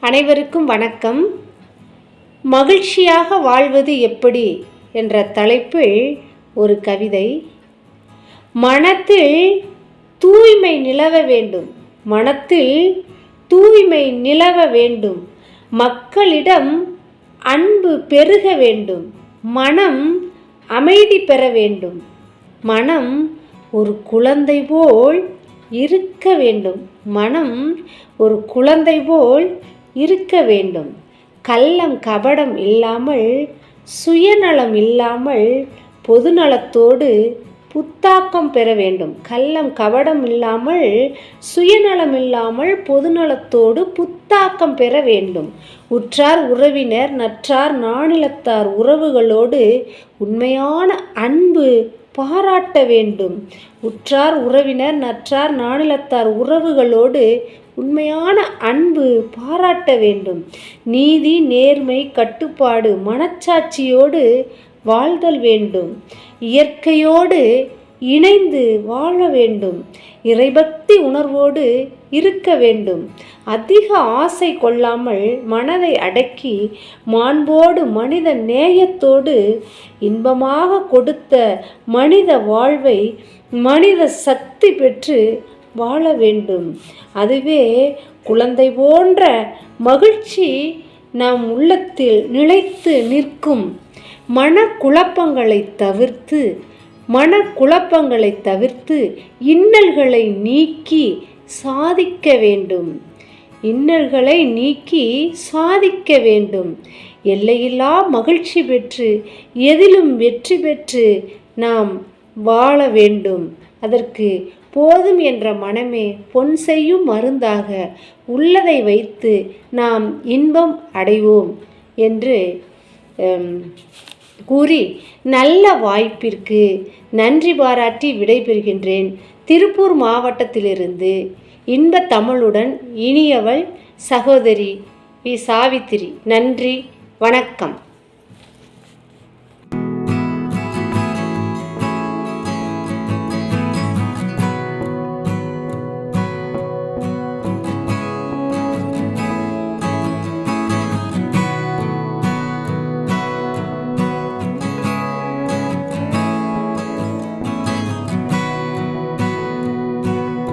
அனைவருக்கும் வணக்கம். மகிழ்ச்சியாக வாழ்வது எப்படி? என்ற தலைப்பில் ஒரு கவிதை. மனத்தில் தூய்மை நிலவ வேண்டும். மனத்தில் தூய்மை நிலவ வேண்டும். மக்களிடம் அன்பு பெருக வேண்டும். மனம் அமைதி பெற வேண்டும். மனம் ஒரு குழந்தை போல் இருக்க வேண்டும். மனம் ஒரு குழந்தை போல் இருக்க வேண்டும். கள்ளம் கபடம் இல்லாமல் சுயநலம் இல்லாமல் பொதுநலத்தோடு புத்தாக்கம் பெற வேண்டும். கள்ளம் கபடம் இல்லாமல் சுயநலம் இல்லாமல் பொதுநலத்தோடு புத்தாக்கம் பெற வேண்டும். உற்றார் உறவினர் நற்றார் நாணிலத்தார் உறவுகளோடு உண்மையான அன்பு பாராட்ட வேண்டும். உற்றார் உறவினர் நற்றார் நாணிலத்தார் உறவுகளோடு உண்மையான அன்பு பாராட்ட வேண்டும். நீதி நேர்மை கட்டுப்பாடு மனச்சாட்சியோடு வாழ்தல் வேண்டும். இயற்கையோடு இணைந்து வாழ வேண்டும். இறைபக்தி உணர்வோடு இருக்க வேண்டும். அதிக ஆசை கொள்ளாமல் மனதை அடக்கி மாண்போடு மனித நேயத்தோடு இன்பமாக கொடுத்த மனித வாழ்வை மனித சக்தி பெற்று வாழ வேண்டும். அதுவே குழந்தை போன்ற மகிழ்ச்சி நம் உள்ளத்தில் நிலைத்து நிற்கும். மனக்குழப்பங்களை தவிர்த்து மனக்குழப்பங்களை தவிர்த்து இன்னல்களை நீக்கி சாதிக்க வேண்டும். இன்னல்களை நீக்கி சாதிக்க வேண்டும். எல்லையில்லா மகிழ்ச்சி பெற்று எதிலும் வெற்றி பெற்று நாம் வாழ வேண்டும். அதற்கு போதும் என்ற மனமே பொன் செய்யும் மருந்தாக உள்ளதை வைத்து நாம் இன்பம் அடைவோம் என்று கூறி நல்ல வாய்ப்பிற்கு நன்றி பாராட்டி விடைபெறுகின்றேன். திருப்பூர் மாவட்டத்திலிருந்து இன்ப தமிழுடன் இனியவள் சகோதரி வி. சாவித்திரி. நன்றி. வணக்கம்.